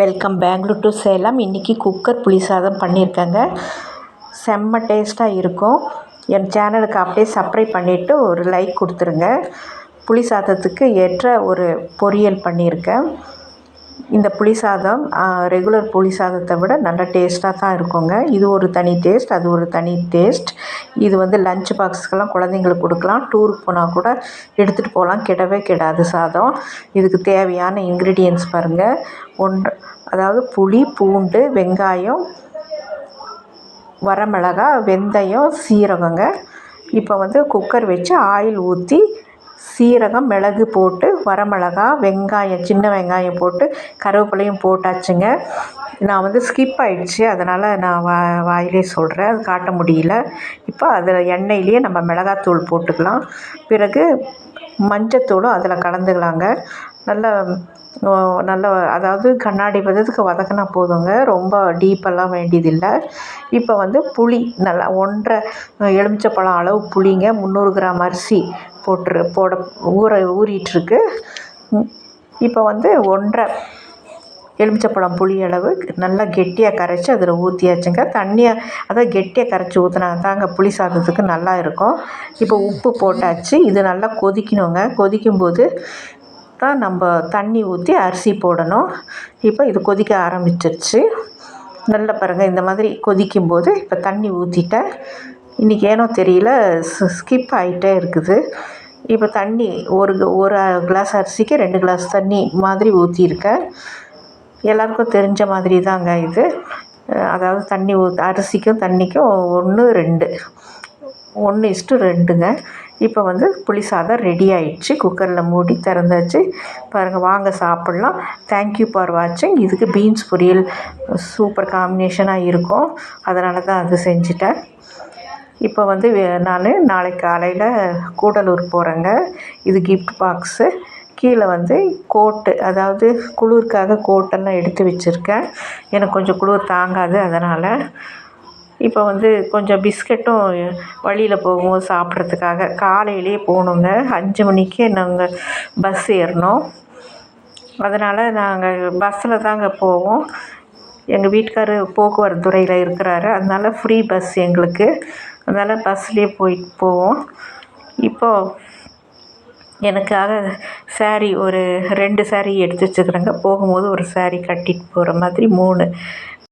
Welcome. Bangalore to Salem. இன்றைக்கி cooker புளி சாதம் பண்ணியிருக்கேங்க. செம்ம டேஸ்ட்டாக இருக்கும். என் சேனலுக்கு அப்படியே சப்ஸ்கிரைப் பண்ணிவிட்டு ஒரு லைக் கொடுத்துருங்க. புளி சாதத்துக்கு ஏற்ற ஒரு பொரியல் பண்ணியிருக்கேன். இந்த புளி சாதம் ரெகுலர் புளி சாதத்தை விட நல்ல டேஸ்ட்டாக தான் இருக்குங்க. இது ஒரு தனி டேஸ்ட் அது ஒரு தனி டேஸ்ட் இது வந்து லஞ்ச் பாக்ஸுக்கெல்லாம் குழந்தைங்களுக்கு கொடுக்கலாம். டூருக்கு போனால் கூட எடுத்துகிட்டு போகலாம். கெடவே கெடாது சாதம். இதுக்கு தேவையான இன்க்ரீடியன்ஸ் பாருங்கள் ஒன்று அதாவது புளி பூண்டு வெங்காயம் வரமிளகா வெந்தயம் சீரகங்க. இப்போ வந்து குக்கர் வச்சு ஆயில் ஊற்றி சீரகம் மிளகு போட்டு வரமிளகா வெங்காயம் சின்ன வெங்காயம் போட்டு கருவேப்பிலையும் போட்டாச்சுங்க. நான் வந்து ஸ்கிப் ஆகிடுச்சி அதனால் நான் வா வாயிலே சொல்கிறேன் அது காட்ட முடியல. இப்போ அதில் எண்ணெயிலேயே நம்ம மிளகாத்தூள் போட்டுக்கலாம். பிறகு மஞ்சத்தூளும் அதில் கலந்துக்கலாங்க. நல்ல நல்ல அதாவது கண்ணாடி பதத்துக்கு வதக்கினா போதுங்க. ரொம்ப டீப்பெல்லாம் வேண்டியதில்லை. இப்போ வந்து புளி நல்லா ஒன்றரை எலுமிச்சப்பழம் அளவு புளிங்க முந்நூறு கிராம் அரிசி போட்டுரு போட ஊற ஊறிட்டுருக்கு. இப்போ வந்து ஒன்றரை எலுமிச்சப்பழம் புளி அளவு நல்லா கெட்டியாக கரைச்சி அதில் ஊற்றியாச்சுங்க தண்ணியை அதாவது கெட்டியாக கரைச்சி ஊற்றினா தாங்க புளி சாதத்துக்கு நல்லா இருக்கும். இப்போ உப்பு போட்டாச்சு. இது நல்லா கொதிக்கணுங்க. கொதிக்கும்போது தான் நம்ம தண்ணி ஊற்றி அரிசி போடணும். இப்போ இது கொதிக்க ஆரம்பிச்சிருச்சு. நல்லா பாருங்கள் இந்த மாதிரி கொதிக்கும்போது இப்போ தண்ணி ஊற்றிட்டேன் இன்றைக்கி ஏனோ தெரியல ஸ்கிப் ஆகிட்டே இருக்குது. இப்போ தண்ணி ஒரு ஒரு கிளாஸ் அரிசிக்கு ரெண்டு கிளாஸ் தண்ணி மாதிரி ஊற்றியிருக்கேன் எல்லாருக்கும் தெரிஞ்ச மாதிரி தாங்க இது. அதாவது தண்ணி ஊ அரிசிக்கும் தண்ணிக்கும் ஒன்று ரெண்டு. ஒன்று இஸ்ட்டு ரெண்டுங்க. இப்போ வந்து புளி சாதம் ரெடி ஆயிடுச்சு. குக்கரில் மூடி திறந்தாச்சு. பாருங்கள் வாங்க சாப்பிட்லாம். தேங்க்யூ ஃபார் வாட்சிங் இதுக்கு பீன்ஸ் பொரியல் சூப்பர் காம்பினேஷனாக இருக்கும். அதனால தான் அது செஞ்சுட்டேன். இப்போ வந்து நான் நாளைக்கு காலையில் கூடலூர் போகிறேங்க இது கிஃப்ட் பாக்ஸு கீழே வந்து கோட்டு அதாவது குளிருக்காக கோட்டெல்லாம் எடுத்து வச்சுருக்கேன். எனக்கு கொஞ்சம் குளிர் தாங்காது அதனால் இப்போ வந்து கொஞ்சம் பிஸ்கட்டும் வழியில் போகும்போது சாப்பிட்றதுக்காக. காலையிலேயே போகணுங்க. அஞ்சு மணிக்கே நாங்கள் பஸ் ஏறினோம் அதனால் நாங்கள் பஸ்ஸில் தாங்க போவோம். எங்கள் வீட்டுக்காரர் போக்குவரத்து துறையில் இருக்கிறாரு. அதனால் ஃப்ரீ பஸ் எங்களுக்கு. அதனால் பஸ்லேயே போயிட்டு போவோம். இப்போது எனக்காக ஸாரி ஒரு ரெண்டு சேரீ எடுத்து வச்சுக்கிறேங்க போகும்போது ஒரு சேரீ கட்டிட்டு போகிற மாதிரி மூணு